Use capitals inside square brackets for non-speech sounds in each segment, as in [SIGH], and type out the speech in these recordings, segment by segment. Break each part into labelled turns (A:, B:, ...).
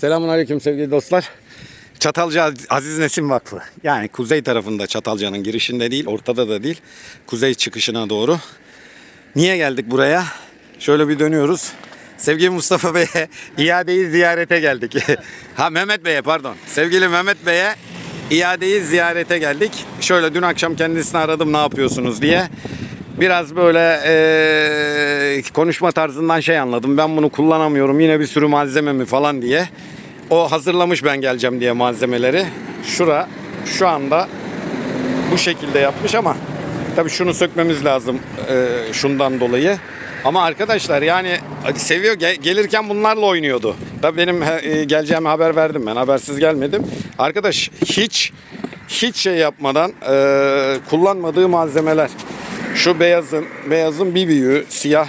A: Selamun Aleyküm sevgili dostlar. Çatalca Aziz Nesin Vakfı. Yani kuzey tarafında Çatalca'nın girişinde değil, ortada da değil. Kuzey çıkışına doğru. Niye geldik buraya? Şöyle bir dönüyoruz. Sevgili Mustafa Bey'e [LAUGHS] iadeyi ziyarete geldik. [LAUGHS] ha Mehmet Bey'e pardon. Sevgili Mehmet Bey'e iadeyi ziyarete geldik. Şöyle dün akşam kendisini aradım ne yapıyorsunuz diye. Biraz böyle eee, konuşma tarzından şey anladım. Ben bunu kullanamıyorum. Yine bir sürü malzeme mi falan diye. O hazırlamış ben geleceğim diye malzemeleri. Şura şu anda bu şekilde yapmış ama tabii şunu sökmemiz lazım eee, şundan dolayı. Ama arkadaşlar yani seviyor Gel- gelirken bunlarla oynuyordu. Tabii benim e, geleceğimi haber verdim ben habersiz gelmedim. Arkadaş hiç hiç şey yapmadan eee, kullanmadığı malzemeler. Şu beyazın beyazın bir büyüğü siyah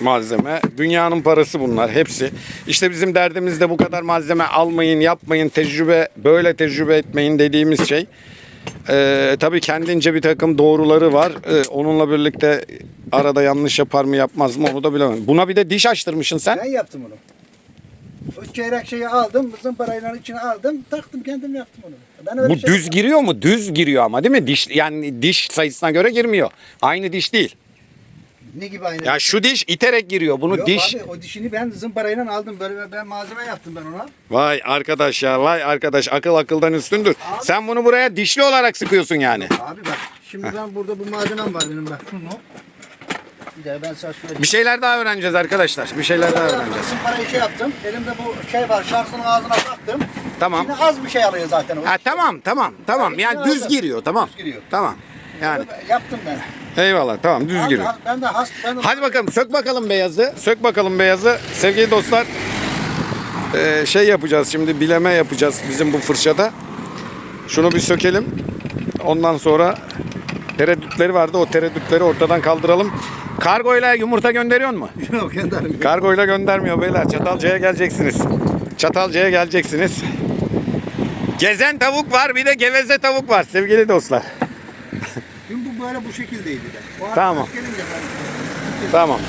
A: malzeme. Dünyanın parası bunlar hepsi. İşte bizim derdimiz de bu kadar malzeme almayın, yapmayın, tecrübe böyle tecrübe etmeyin dediğimiz şey. Ee, tabii kendince bir takım doğruları var. Ee, onunla birlikte arada yanlış yapar mı yapmaz mı onu da bilemem. Buna bir de diş açtırmışsın sen.
B: Ben yaptım onu. O çeyrek şeyi aldım, bizim parayla içine aldım, taktım kendim yaptım onu. Ben öyle
A: Bu
B: şey
A: düz giriyor mu? Düz giriyor ama değil mi? Diş yani diş sayısına göre girmiyor. Aynı diş değil.
B: Ne gibi aynı?
A: Ya şu diş iterek giriyor. Bunu
B: Yok
A: diş
B: abi o dişini ben zımparayla aldım böyle ben malzeme yaptım ben ona.
A: Vay arkadaş ya vay arkadaş akıl akıldan üstündür. Sen bunu buraya dişli olarak sıkıyorsun yani.
B: Abi bak şimdi ben burada bu malzemem var benim bak şunu. Bir de ben sana şöyle
A: Bir şeyler daha öğreneceğiz arkadaşlar. Bir şeyler daha öğreneceğiz.
B: Zımparayı şey yaptım. Elimde bu şey var şarjının ağzına taktım.
A: Tamam.
B: Yine az bir şey alıyor zaten o.
A: Ha tamam tamam tamam. Yani
B: düz
A: giriyor tamam.
B: Düz giriyor.
A: Tamam. Yani
B: Yaptım ben.
A: eyvallah tamam düz
B: Abi,
A: giriyor.
B: Ben de hast ben de
A: Hadi bakalım sök bakalım beyazı. Sök bakalım beyazı. Sevgili dostlar eee, şey yapacağız şimdi bileme yapacağız bizim bu fırçada. Şunu bir sökelim. Ondan sonra tereddütleri vardı. O tereddütleri ortadan kaldıralım. Kargoyla yumurta gönderiyor mu? [LAUGHS]
B: Yok kendim.
A: Kargoyla göndermiyor beyler. Çatalca'ya geleceksiniz. Çatalca'ya geleceksiniz. Gezen tavuk var bir de geveze tavuk var sevgili dostlar. [LAUGHS]
B: Dün bu böyle bu şekildeydi de. O
A: Tamam.
B: gelince ben-
A: Tamam.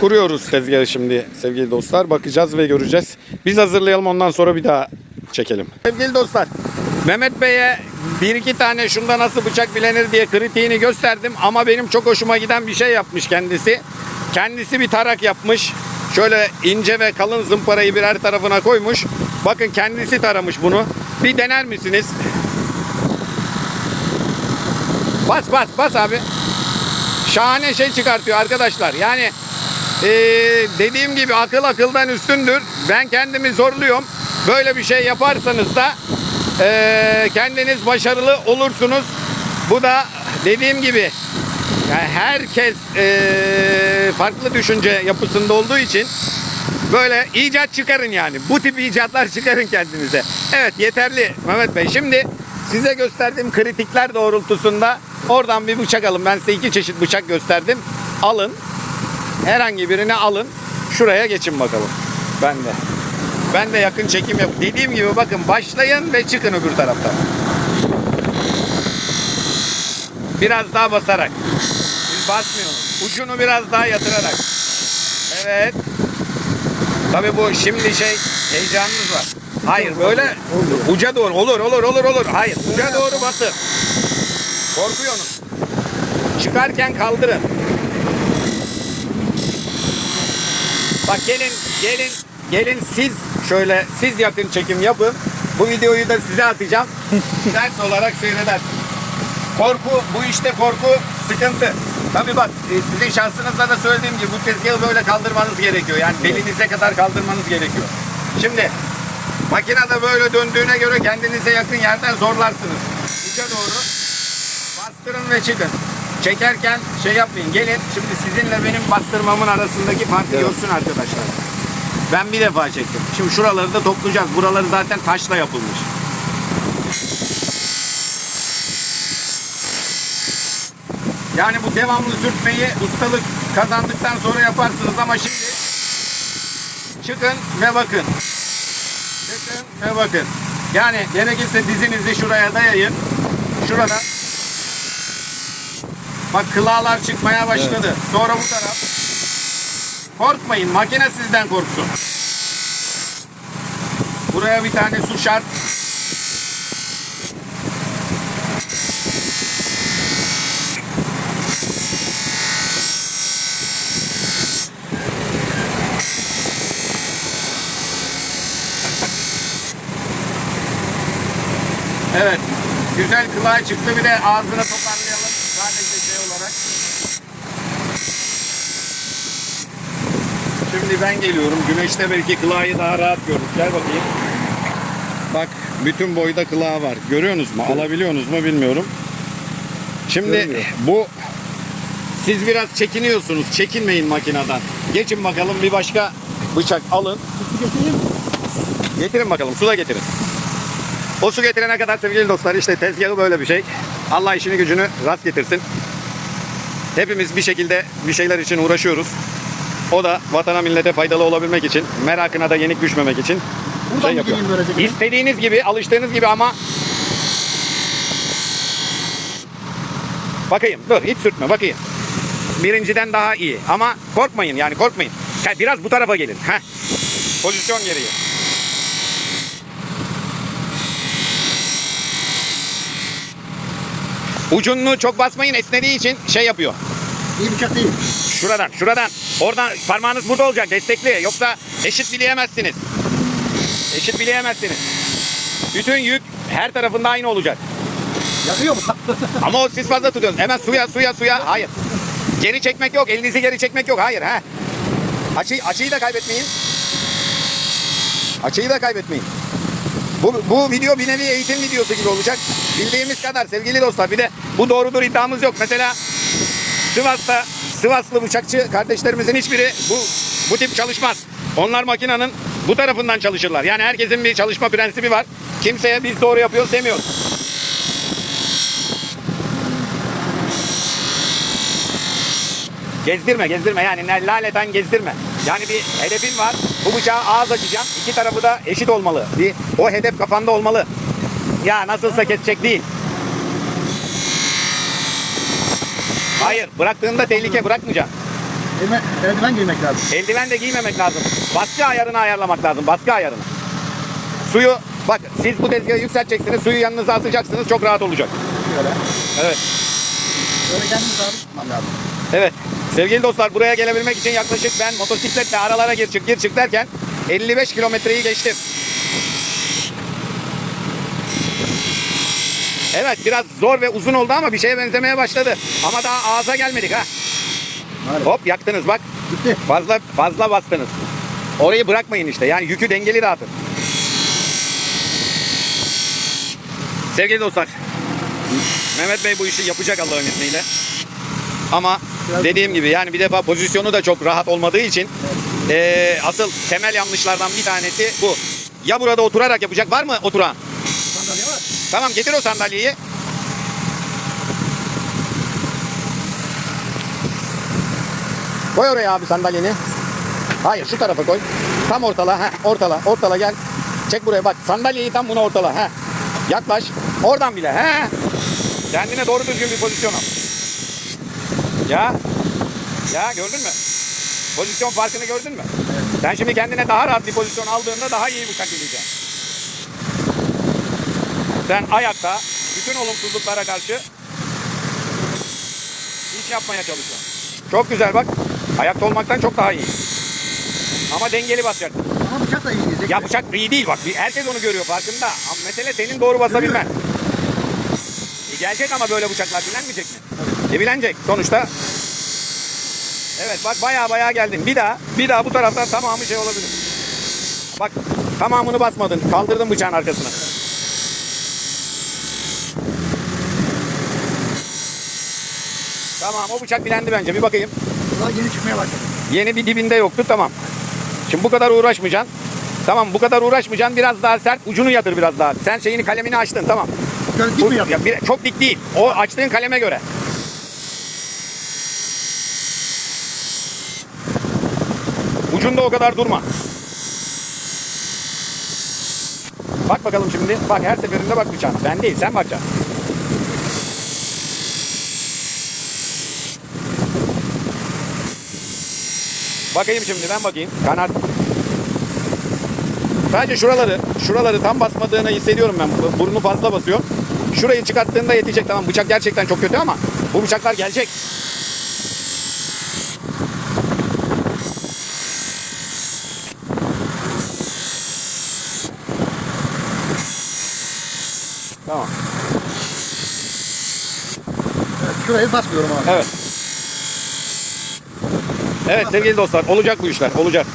A: Kuruyoruz tezgahı şimdi sevgili dostlar. Bakacağız ve göreceğiz. Biz hazırlayalım ondan sonra bir daha çekelim. Sevgili dostlar. Mehmet Bey'e bir iki tane şunda nasıl bıçak bilenir diye kritiğini gösterdim. Ama benim çok hoşuma giden bir şey yapmış kendisi. Kendisi bir tarak yapmış. Şöyle ince ve kalın zımparayı birer tarafına koymuş. Bakın kendisi taramış bunu. Bir dener misiniz? Bas bas bas abi şahane şey çıkartıyor arkadaşlar. Yani eee, dediğim gibi akıl akıldan üstündür. Ben kendimi zorluyorum. Böyle bir şey yaparsanız da eee, kendiniz başarılı olursunuz. Bu da dediğim gibi yani herkes eee, farklı düşünce yapısında olduğu için böyle icat çıkarın yani. Bu tip icatlar çıkarın kendinize. Evet yeterli Mehmet Bey. Şimdi size gösterdiğim kritikler doğrultusunda oradan bir bıçak alın. Ben size iki çeşit bıçak gösterdim. Alın. Herhangi birini alın. Şuraya geçin bakalım. Ben de. Ben de yakın çekim yap. Dediğim gibi bakın başlayın ve çıkın öbür taraftan. Biraz daha basarak. Biz basmıyoruz. Ucunu biraz daha yatırarak. Evet. Tabii bu şimdi şey heyecanınız var. Hayır böyle uca doğru olur olur olur olur. Hayır uca doğru basın. Korkuyorsunuz. Çıkarken kaldırın. Bak gelin gelin gelin siz şöyle siz yakın çekim yapın. Bu videoyu da size atacağım. [LAUGHS] Ders olarak seyredersiniz. Korku bu işte korku sıkıntı. Tabii bak e, sizin şansınızda da söylediğim gibi bu tezgahı böyle kaldırmanız gerekiyor. Yani belinize kadar kaldırmanız gerekiyor. Şimdi makinede böyle döndüğüne göre kendinize yakın yerden zorlarsınız. Uca doğru bastırın ve çıkın. Çekerken şey yapmayın. Gelin şimdi sizinle benim bastırmamın arasındaki farkı görsün arkadaşlar. Ben bir defa çektim. Şimdi şuraları da toplayacağız. Buraları zaten taşla yapılmış. Yani bu devamlı sürtmeyi ustalık kazandıktan sonra yaparsınız ama şimdi çıkın ve bakın. Çıkın ve bakın. Yani gerekirse dizinizi şuraya dayayın. Şurada. Bak kılağlar çıkmaya başladı. Sonra bu taraf. Korkmayın. Makine sizden korksun. Buraya bir tane su şart. Evet. Güzel kulağa çıktı. Bir de ağzını toparlayalım. Sadece şey olarak. Şimdi ben geliyorum. Güneşte belki kılağı daha rahat görürüz. Gel bakayım. Bak bütün boyda kılağı var. Görüyorsunuz mu? Alabiliyorsunuz mu bilmiyorum. Şimdi
B: Görmüyorum.
A: bu siz biraz çekiniyorsunuz. Çekinmeyin makineden. Geçin bakalım bir başka bıçak alın. Getirin bakalım. Su da getirin. O su getirene kadar sevgili dostlar işte tezgahı böyle bir şey. Allah işini gücünü rast getirsin. Hepimiz bir şekilde bir şeyler için uğraşıyoruz. O da vatana millete faydalı olabilmek için, merakına da yenik düşmemek için
B: Buradan
A: şey yapıyor. İstediğiniz gibi, alıştığınız gibi ama Bakayım, dur hiç sürtme, bakayım. Birinciden daha iyi ama korkmayın yani korkmayın. Biraz bu tarafa gelin. Heh. Pozisyon gereği. Ucunu çok basmayın esnediği için şey yapıyor.
B: İyi bıçak değil.
A: Şuradan, şuradan. Oradan parmağınız burada olacak destekli. Yoksa eşit bileyemezsiniz. Eşit bileyemezsiniz. Bütün yük her tarafında aynı olacak.
B: Yakıyor mu? [LAUGHS]
A: Ama o siz fazla tutuyorsunuz. Hemen suya, suya, suya. Hayır. Geri çekmek yok. Elinizi geri çekmek yok. Hayır. ha. Açıyı, açıyı da kaybetmeyin. Açıyı da kaybetmeyin. Bu, bu video bir nevi eğitim videosu gibi olacak. Bildiğimiz kadar sevgili dostlar. Bir de bu doğrudur iddiamız yok. Mesela Sivas'ta Sivaslı bıçakçı kardeşlerimizin hiçbiri bu bu tip çalışmaz. Onlar makinenin bu tarafından çalışırlar. Yani herkesin bir çalışma prensibi var. Kimseye biz doğru yapıyoruz demiyoruz. Gezdirme gezdirme yani laleten gezdirme. Yani bir hedefin var. Bu bıçağı ağız açacağım. İki tarafı da eşit olmalı. Bir, o hedef kafanda olmalı. Ya nasılsa kesecek değil. Hayır bıraktığında tehlike bırakmayacaksın.
B: Elime, eldiven giymek lazım.
A: Eldiven de giymemek lazım. Baskı ayarını ayarlamak lazım. Baskı ayarını. Suyu bak siz bu tezgahı yükselteceksiniz. Suyu yanınıza atacaksınız. Çok rahat olacak.
B: Şöyle.
A: Evet.
B: Böyle kendimi sabit tutmam lazım.
A: Evet. Sevgili dostlar buraya gelebilmek için yaklaşık ben motosikletle aralara gir çık gir çık derken 55 kilometreyi geçtim. Evet biraz zor ve uzun oldu ama bir şeye benzemeye başladı. Ama daha ağza gelmedik ha.
B: Maalesef.
A: Hop yaktınız bak.
B: Gitti.
A: Fazla fazla bastınız. Orayı bırakmayın işte. Yani yükü dengeli dağıtın. Sevgili dostlar. Mehmet Bey bu işi yapacak Allah'ın izniyle. Ama
B: Biraz-
A: dediğim gibi yani bir defa pozisyonu da çok rahat olmadığı için eee, asıl temel yanlışlardan bir tanesi bu. Ya burada oturarak yapacak var mı oturan? Tamam getir o sandalyeyi. Koy oraya abi sandalyeni. Hayır şu tarafa koy. Tam ortala. Heh, ortala. Ortala gel. Çek buraya bak. Sandalyeyi tam buna ortala. Heh. Yaklaş. Oradan bile. Heh. Kendine doğru düzgün bir pozisyon al. Ya. Ya gördün mü? Pozisyon farkını gördün mü? Sen şimdi kendine daha rahat bir pozisyon aldığında daha iyi bıçak yiyeceksin. Sen ayakta bütün olumsuzluklara karşı iş yapmaya çalışıyorsun. Çok güzel bak. Ayakta olmaktan çok daha iyi. Ama dengeli basacaksın.
B: Ama bıçak da iyi giyecek.
A: Ya bıçak iyi değil bak. Herkes onu görüyor farkında. Ama mesele senin doğru basabilmen. E gelecek ama böyle bıçaklar bilenmeyecek mi? E bilenecek. Sonuçta Evet bak baya baya geldin. Bir daha bir daha bu taraftan tamamı şey olabilir. Bak tamamını basmadın. Kaldırdın bıçağın arkasına. Tamam o bıçak bilendi bence. Bir bakayım.
B: Daha yeni çıkmaya başladı.
A: Yeni bir dibinde yoktu tamam. Şimdi bu kadar uğraşmayacaksın. Tamam bu kadar uğraşmayacaksın. Biraz daha sert. Ucunu yatır biraz daha. Sen şeyini kalemini açtın tamam.
B: Göz
A: Bu-
B: gitmiyor.
A: ya bir- çok dik değil. O açtığın kaleme göre. Ucunda o kadar durma. Bak bakalım şimdi. Bak her seferinde bak bıçağına. Ben değil sen bakacaksın. Bakayım şimdi ben bakayım. Kanat. Sadece şuraları, şuraları tam basmadığını hissediyorum ben. Bu- Burnu fazla basıyor. Şurayı çıkarttığında yetecek tamam. Bıçak gerçekten çok kötü ama bu bıçaklar gelecek. Tamam.
B: Şurayı basmıyorum abi.
A: Evet. Evet sevgili dostlar olacak bu işler olacak.